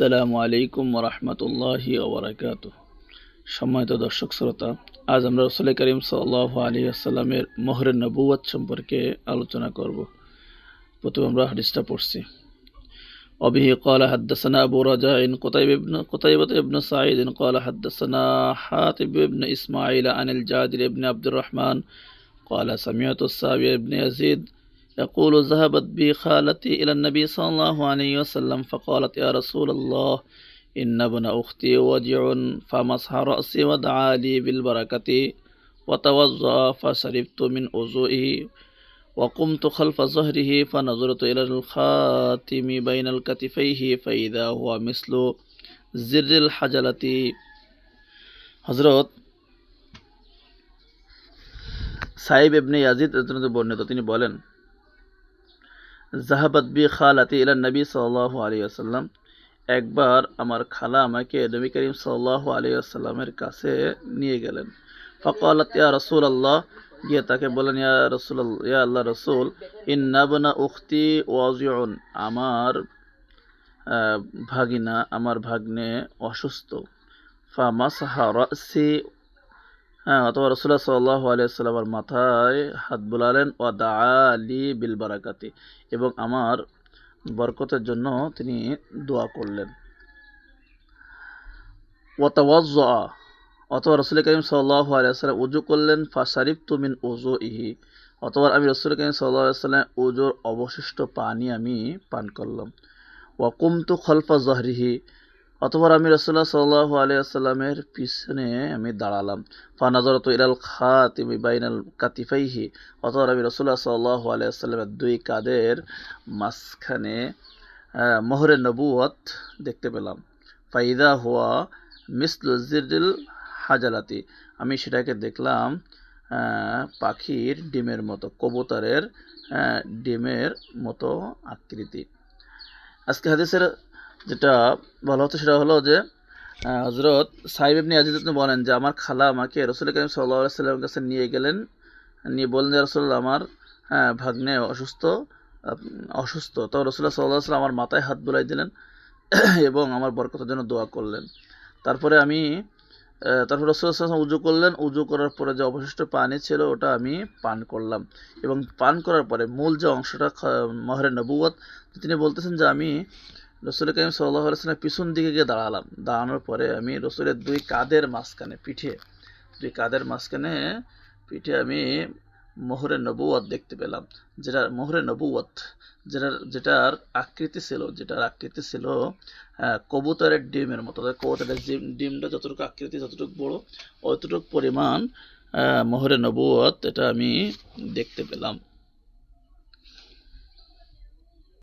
আসসালামু আলাইকুম রহমতুল্লাহি ওবরাকাত সম্মানিত দর্শক শ্রোতা আজ আমরা রসুল করিম সাল্লাহ আলী আসসালামের মোহরের নবুয়াত সম্পর্কে আলোচনা করব প্রথমে আমরা হাদিসটা পড়ছি وبه قال حدثنا أبو رجاء قتيبة بن قتيبة بن سعيد قال حدثنا حاتب بن إسماعيل عن الجادر بن عبد الرحمن قال سمعت السابع بن يزيد يقول ذهبت بي خالتي إلى النبي صلى الله عليه وسلم فقالت يا رسول الله إن ابن أختي وجع فمسح رأسي ودعا لي بالبركة وتوضأ فشربت من وضوئه وقمت خلف ظهره فنظرت إلى الخاتم بين الكتفيه فإذا هو مثل زر الحجلة হজরত সাইব ইবনে ইয়াজিদ রাদিয়াল্লাহু আনহু বর্ণিত তিনি বলেন জাহাবাত খালাতি ইলা নবী আলাইহি ওয়াসাল্লাম। একবার আমার খালা আমাকে নবী করিম আলাইহি ওয়াসাল্লামের কাছে নিয়ে গেলেন। ফাকালাত, ইয়া রাসূলুল্লাহ, গিয়ে তাকে বলেন ইয়া রাসূল ইয়া আল্লাহ রাসূল ইন্নাবনা উখতি ওয়াজিউন, আমার ভাগিনা, আমার ভাগ্নে অসুস্থ। ফামাসাহা রাসি হ্যাঁ অথবা রসুল্লাহ সাল্লাহ আলিয়াল্লামার মাথায় হাত বুলালেন ও দা আলি বিল বারাকাতি এবং আমার বরকতের জন্য তিনি দোয়া করলেন। অথবা রসুল করিম সাল্লাহ আলিয়াল্লাম উজু করলেন ফাশারিফ তুমিন উজু ইহি অথবা আমি রসুল করিম সাল্লাহ সাল্লাম উজুর অবশিষ্ট পানি আমি পান করলাম। ওয়াকুমতু খলফা জহরিহি অতপর আমি রসুল্লাহ সাল্লাহ আলিয়াল্লামের পিছনে আমি দাঁড়ালাম। ফানাজরত ইরাল খাতিমি বাইনাল কাতিফাইহি। অতপর আমি রসুল্লাহ সাল্লাহ আলিয়াল্লামের দুই কাদের মাঝখানে আহ, মোহরে নবুয়ত দেখতে পেলাম। ফাইদা হুয়া মিসলুজিল হাজালাতি আমি সেটাকে দেখলাম পাখির ডিমের মতো কবুতরের ডিমের মতো আকৃতি। আজকে হাদিসের যেটা ভালো হতো সেটা হলো যে হজরত সাহিব ইবনে আজিজ বলেন যে আমার খালা আমাকে রসুল করিম সাল্লাহ সাল্লামের কাছে নিয়ে গেলেন নিয়ে বললেন যে রসুল আমার হ্যাঁ, ভাগ্নে অসুস্থ অসুস্থ। তো রসুল্লাহ সাল্লাহ সাল্লাম আমার মাথায় হাত বুলাই দিলেন এবং আমার বরকতের জন্য দোয়া করলেন। তারপরে আমি তারপর রসুল্লাহ সাল্লাম উজু করলেন। উজু করার পরে যে অবশিষ্ট পানি ছিল ওটা আমি পান করলাম। এবং পান করার পরে মূল যে অংশটা মহরে নবুয়ত তিনি বলতেছেন যে আমি রসুল করিম সাল্লাহ আলাইসলামের পিছন দিকে গিয়ে দাঁড়ালাম। দাঁড়ানোর পরে আমি রসুলের দুই কাদের মাঝখানে পিঠে দুই কাদের মাঝখানে পিঠে আমি মোহরে নবুয়ত দেখতে পেলাম যেটা মোহরে নবুয়ত যেটার যেটার আকৃতি ছিল যেটার আকৃতি ছিল কবুতরের ডিমের মতো। কবুতরের ডিম ডিমটা যতটুকু আকৃতি যতটুকু বড় অতটুকু পরিমাণ আহ, মোহরে নবুয়ত এটা আমি দেখতে পেলাম।